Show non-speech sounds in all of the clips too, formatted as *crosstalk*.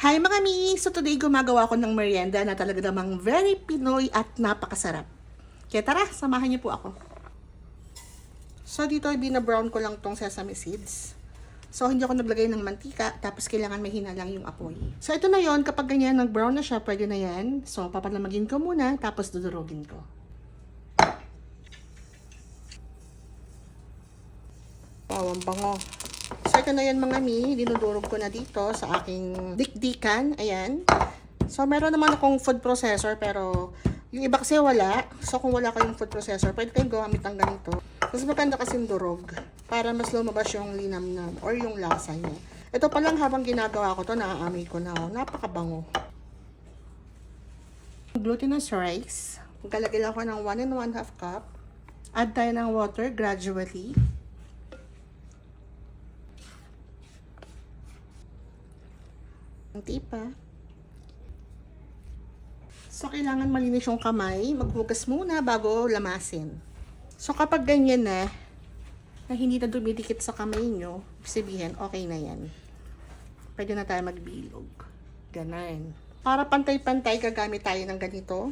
Hi mga mi! So today gumagawa ko ng merienda na talaga namang very Pinoy at napakasarap. Kaya tara, samahan niyo po ako. So dito binabrown ko lang tong sesame seeds. So hindi ako naglagay ng mantika, tapos kailangan mahina lang yung apoy. So ito na yon kapag ganyan nag-brown na siya, pwede na yan. So papalamagin ko muna, tapos dudurugin ko. Wow, ang bango. Ito na yan mga mi. Dinudurog ko na dito sa aking dikdikan. Ayan. So, meron naman akong food processor pero yung iba kasi wala. So, kung wala kayong food processor, pwede kayong gumamit ng ganito. Mas maganda kasing durog para mas lumabas yung linamnam or yung lasa niya. Ito pa lang habang ginagawa ko to, naaamoy ko na. Oh. Napakabango. Glutinous rice. Magkalagay lang ako ng 1 and 1 half cup. Add tayo ng water gradually. Hindi pa. So, kailangan malinis yung kamay. Maghugas muna bago lamasin. So, kapag ganyan na, na hindi na dumidikit sa kamay nyo, sabihin, okay na yan. Pwede na tayo magbilog. Ganon. Para pantay-pantay, gagamit tayo ng ganito.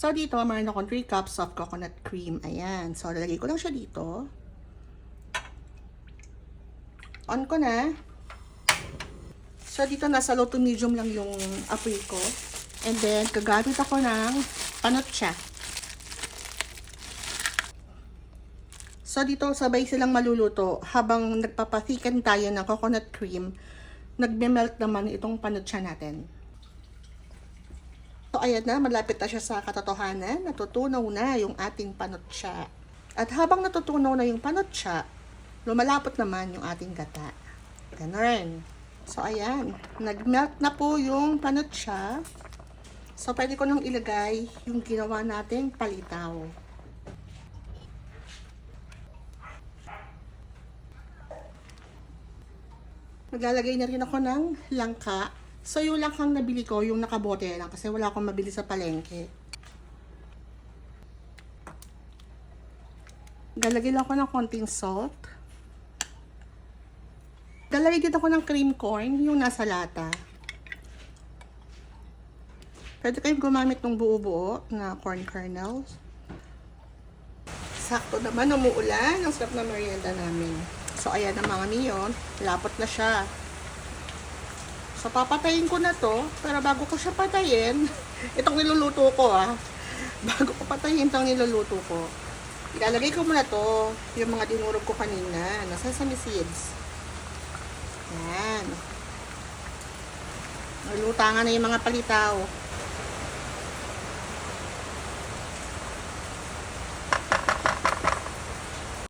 So, dito, meron akong 3 cups of coconut cream. Ayan. So, lalagay ko lang siya dito. On ko na. So, dito nasa low to medium lang yung apoy ko. And then, gagamit ako ng panotcha. So, dito sabay silang maluluto. Habang nagpapathikan tayo ng coconut cream, nagme-melt naman itong panotcha natin. So, ayan na, malapit na siya sa katotohanan. Natutunaw na yung ating panotsa. At habang natutunaw na yung panotsa, lumalapot naman yung ating gata. Ganon. So, ayan. Nag-melt na po yung panotsa. So, pwede ko nang ilagay yung ginawa nating palitaw. Maglalagay na rin ako ng langka. So, yung langkang nabili ko, yung nakabote lang kasi wala akong mabili sa palengke. Galagay lang ako ng konting salt. Galagay din ako ng cream corn, yung nasa lata. Pwede kayong gumamit ng buo-buo na corn kernels. Sakto naman, umuulan. Ang sarap na merienda namin. So, ayan na mga miyon. Lapot na siya. So, papatayin ko na to. Pero bago ko siya patayin, *laughs* itong niluluto ko ah. Bago ko patayin itong niluluto ko, ilalagay ko muna to, yung mga dinurog ko kanina, na sesame seeds. Yan. Nalutangan na yung mga palitaw.